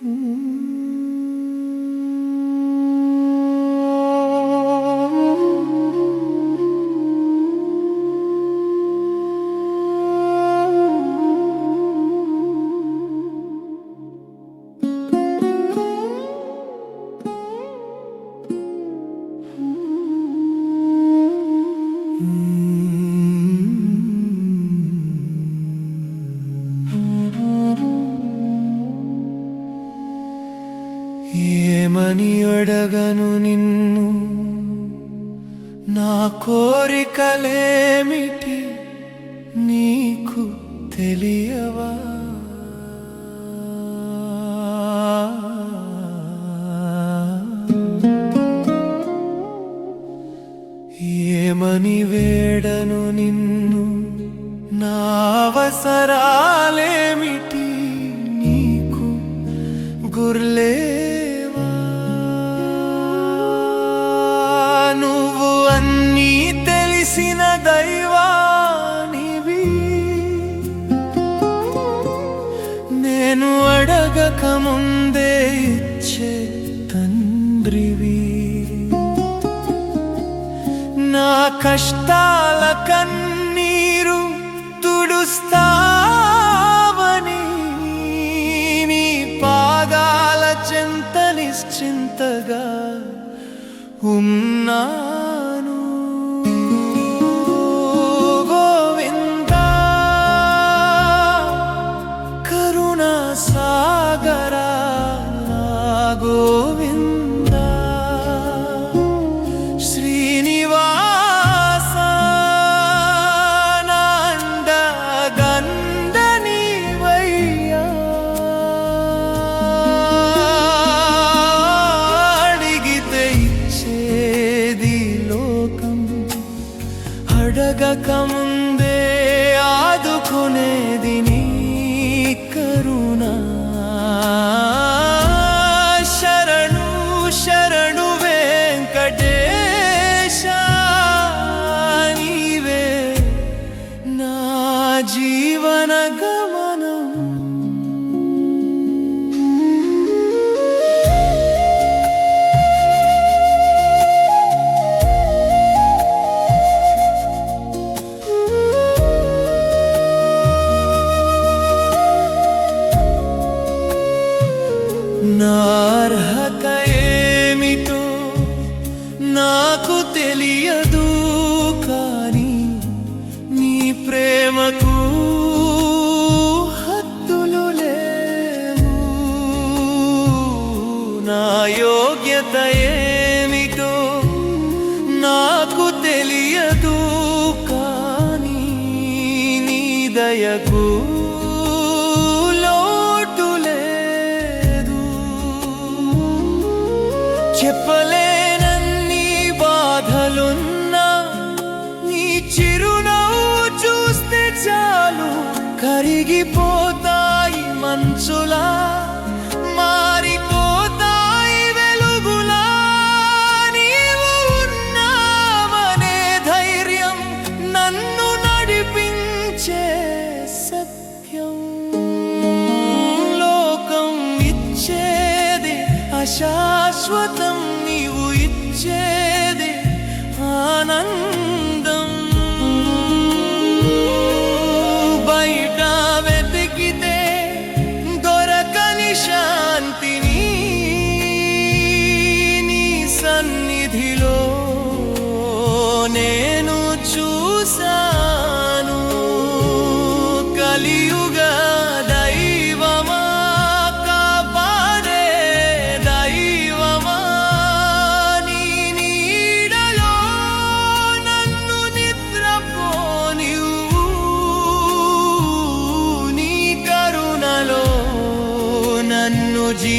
ఏమని అడగను నిన్ను. నా కోరికలేమిటి నీకు తెలియవా? ఏమని వేడను నిన్ను? నా అవసరాలేమిటి నీకు? గుర్లే అడగక ఇచ్చే తండ్రివి. నా కష్టాల కన్నా అడగక ఆదుకునేది నీ కరుణ. శరణు శరణు వెంకటేశ నీవే నా జీవనగా తెలియదు కానీ నీ ప్రేమకు హద్దులు లేవు. నా యోగ్యత ఏమిటో నాకు తెలియదు కానీ నీ దయకు లోటు లేదు. చెప్పలే కరిగిపోతాయి మంచులా. వీధిలో నేను చూశాను. కలియుగ దైవమా కాపాడే దైవమా నీ నీడలో నన్ను నిద్రపోనివ్వు. నీ కరుణలో నన్ను జీ